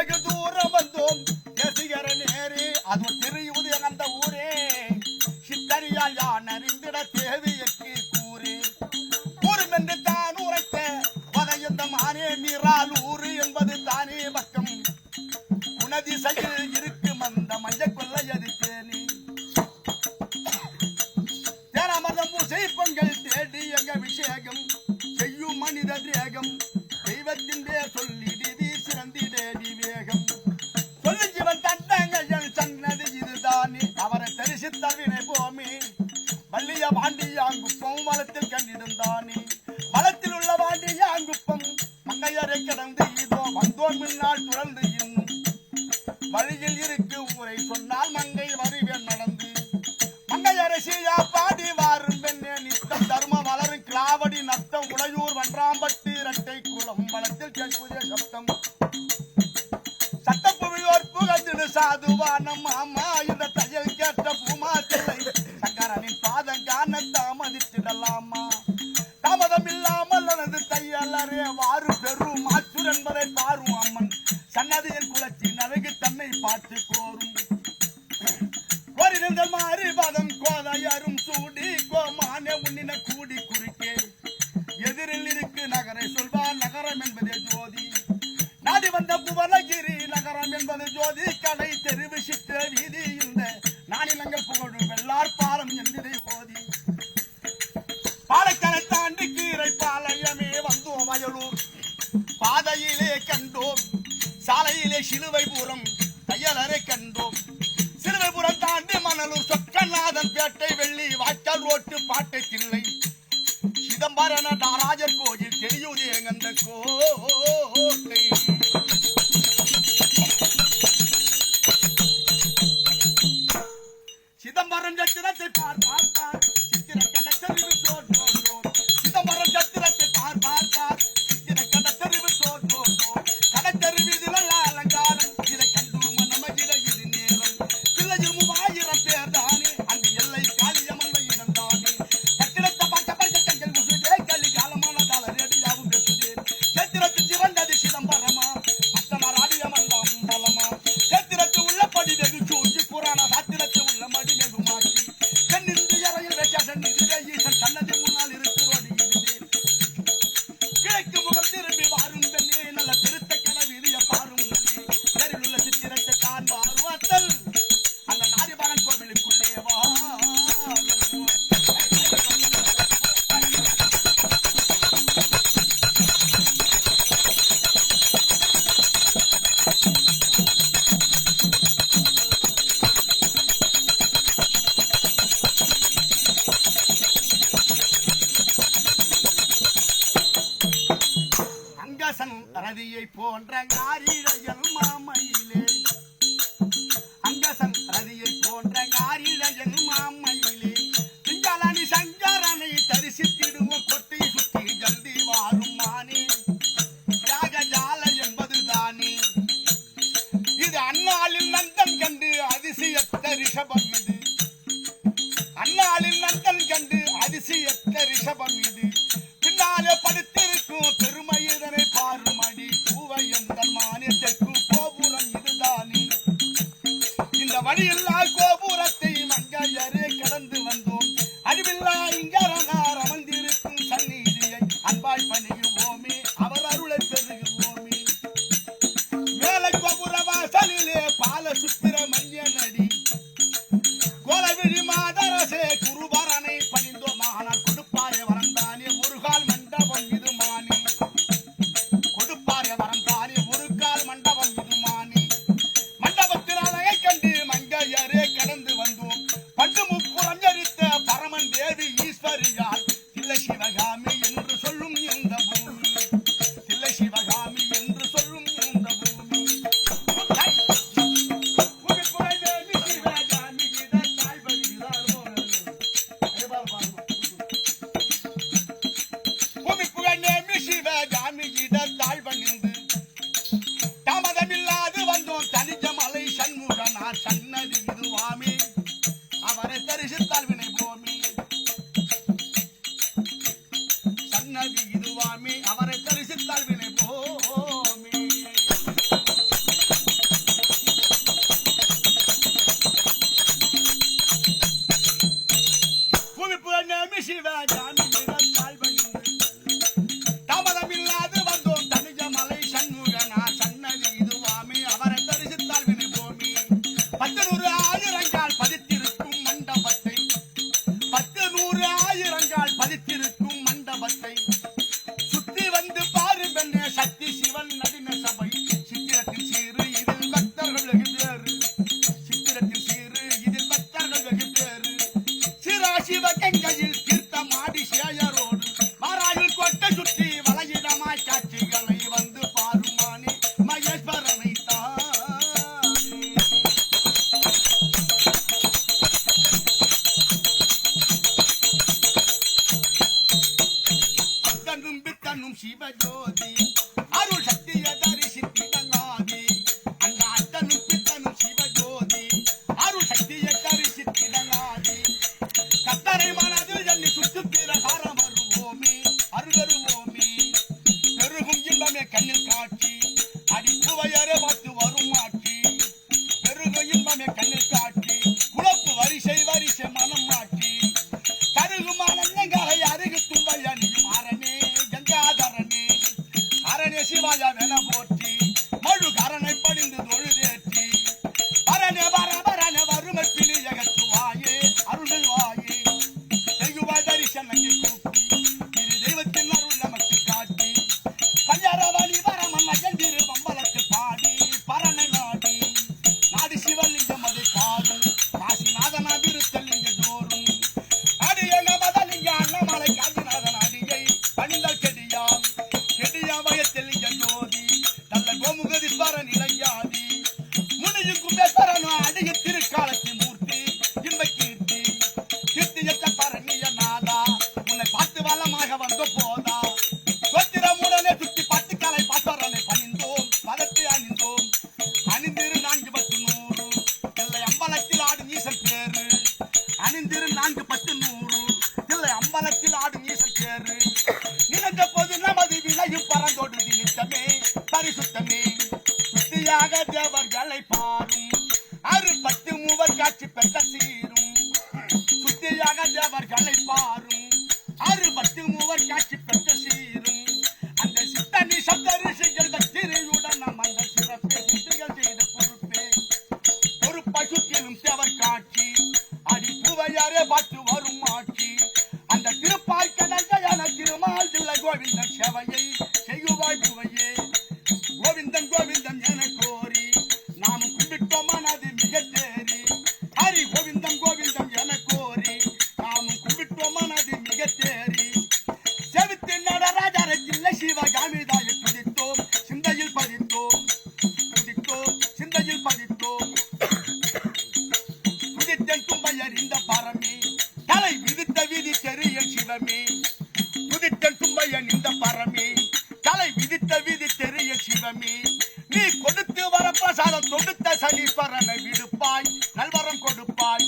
வெகு தூரம் வந்தோம் ரசிகர நேரே அது தெரியுது அந்த ஊரே. சித்தரியால் யான் அறிந்திட தேவையக்கு கூறு. கூறும் என்று தான் உரைத்த பதையந்த மானே நீரால் ஊறு என்பது தானே பக்கம். உனதிசையில் இருக்கும் அந்த மஞ்ச கொள்ளையது தேனி. தேனாமதம் பூசை பொங்கல் தேடி எங்க விஷேகம் செய்யும் மனித தேகம் தெய்வத்தின் சொல்லி சந்திடேடி வேகம் சொல்லு ஜீவன் தந்தங்கள் சன்னதி இதுதானே. அவரை தரிசி தவிரை போமி. வள்ளிய பாண்டியாங்குப்பம் வளத்தில் கண்டிருந்தானே வளத்தில் உள்ள பாண்டியாங்குப்பம் மங்கையரை கடந்து இதோ முன்னாள் சாதுவான மாமா சிலுவைபுரம் தையலரை கண்டோம். சிலுவைபுரம் தாண்டி மணலூர் சொக்கநாதன் பேட்டை வெள்ளி வாய்க்கால் ஓட்டு பாட்டை தில்லை. சிதம்பரன ராஜர் கோயில் தெரியுது எங்கந்த கோட்டை. சிதம்பரம் சத்திரத்தை பார்த்தார் contrato. குருபர i'm not Shiva Jan. கூட்டமே சுத்தியாக தேவர்களை பாரும். அறுபத்து மூவர் காட்சி பெற்ற சீரும். சுத்தியாக தேவர்களை பாரும். அறுபத்து மூவர் காட்சி பெற்ற சீரும். அந்த சித்தனி சப்த ரிஷிகள் திரையுடன் நம் அந்த சிறப்பே சித்திகள் செய்த பொறுப்பே. ஒரு பசுக்கிலும் தேவர் காட்சி. அடி பூவையாரே பார்த்து தொடுத்த சனீஸ்வரனை விடுப்பாய் நல்வரம் கொடுப்பாய்.